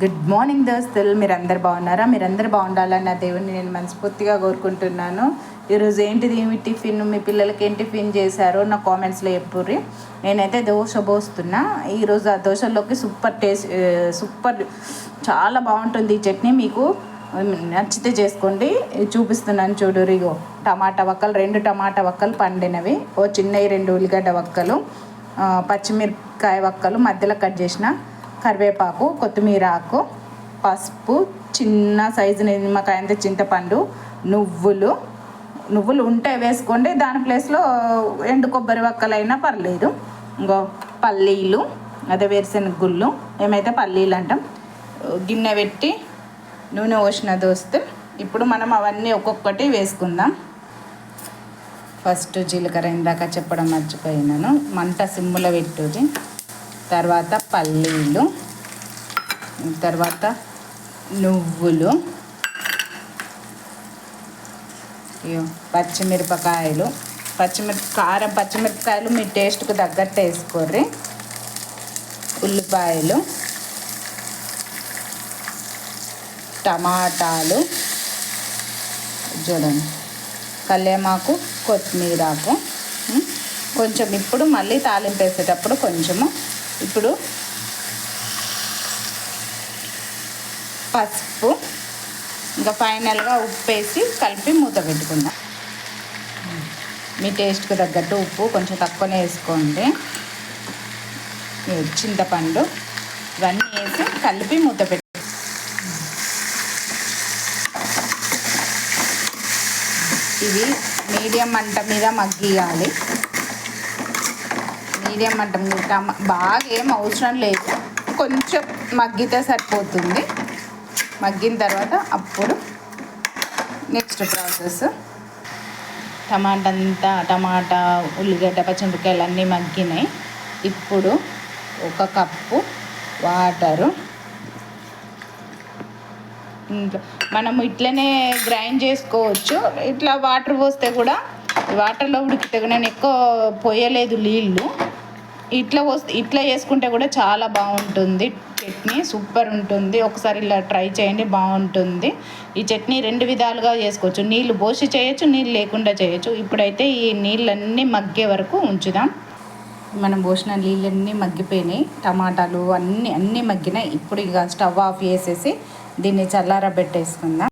Good morning దోస్తులు మీరందరు బాగున్నారా? మీరందరు బాగుండాలని నా దేవుడిని నేను మనస్ఫూర్తిగా కోరుకుంటున్నాను. ఈరోజు ఏంటిది ఏమి టిఫిన్? మీ పిల్లలకి ఏం టిఫిన్ చేశారో నా కామెంట్స్లో చెప్పుర్రి. నేనైతే దోశ పోస్తున్నా. ఈరోజు ఆ దోశలోకి సూపర్ టేస్ట్ సూపర్ చాలా బాగుంటుంది ఈ చట్నీ మీకు. నచ్చితే చేసుకోండి. చూపిస్తున్నాను చూడు రిగో టమాటా వక్కలు రెండు టమాటా వక్కలు పండినవి. ఓ చిన్నవి రెండు ఉల్లిగడ్డ వక్కలు పచ్చిమిరపకాయ వక్కలు మధ్యలో కట్ చేసిన. కరివేపాకు కొత్తిమీర ఆకు పసుపు చిన్న సైజు నిమ్మకాయ అంత చింతపండు నువ్వులు. నువ్వులు ఉంటే వేసుకోండి. దాని ప్లేస్లో ఎండు కొబ్బరి వక్కలైనా పర్లేదు. ఇంకో పల్లీలు అదే వేరుశెనగ గుళ్ళు ఏమైతే పల్లీలు అంటాం గిన్నె పెట్టి నూనె పోసిన దోస్తే. ఇప్పుడు మనం అవన్నీ ఒక్కొక్కటి వేసుకుందాం. ఫస్ట్ జీలకర్ర ఇందాక చెప్పడం మర్చిపోయినాను. మంట సిమ్ములో పెట్టుది. తర్వాత పల్లీలు తర్వాత నువ్వులు పచ్చిమిరపకాయలు పచ్చిమిరప కారం పచ్చిమిరపకాయలు మీ టేస్ట్కు తగ్గట్టు వేసుకోర్రి. ఉల్లిపాయలు టమాటాలు చూడండి. కల్లేమాకు కొత్తిమీరాకు కొంచెం ఇప్పుడు మళ్ళీ తాలింపు వేసేటప్పుడు కొంచెము ఇప్పుడు పసుపు ఇంకా ఫైనల్గా ఉప్పు వేసి కలిపి మూత పెట్టుకుందాం. మీ టేస్ట్కి తగ్గట్టు ఉప్పు కొంచెం తక్కువనే వేసుకోండి. చింతపండు ఇవన్నీ వేసి కలిపి మూత పెట్టు ఇవి మీడియం మంట మీద మగ్గియాలి. మీడియం మటన్ టమా బాగా ఏం అవసరం లేదు. కొంచెం మగ్గితే సరిపోతుంది. మగ్గిన తర్వాత అప్పుడు నెక్స్ట్ ప్రాసెస్. టమాటా అంతా టమాటా ఉల్లిగడ్డ పచ్చిమిరపకాయలు అన్నీ మగ్గినాయి. ఇప్పుడు ఒక కప్పు వాటరు. ఇంకా మనము ఇట్లనే గ్రైండ్ చేసుకోవచ్చు. ఇట్లా వాటర్ పోస్తే కూడా వాటర్లో ఉడికితే కూడా నేను ఎక్కువ పోయలేదు నీళ్ళు. ఇట్లా వస్తే ఇట్లా చేసుకుంటే కూడా చాలా బాగుంటుంది. చట్నీ సూపర్ ఉంటుంది. ఒకసారి ఇలా ట్రై చేయండి బాగుంటుంది. ఈ చట్నీ రెండు విధాలుగా చేసుకోవచ్చు. నీళ్ళు పోసి చేయొచ్చు నీళ్ళు లేకుండా చేయొచ్చు. ఇప్పుడైతే ఈ నీళ్ళన్నీ మగ్గే వరకు ఉంచుదాం. మనం పోసిన నీళ్ళన్నీ మగ్గిపోయినాయి. టమాటాలు అన్నీ అన్నీ మగ్గినాయి. ఇప్పుడు ఇక స్టవ్ ఆఫ్ చేసేసి దీన్ని చల్లారబెట్టేసుకుందాం.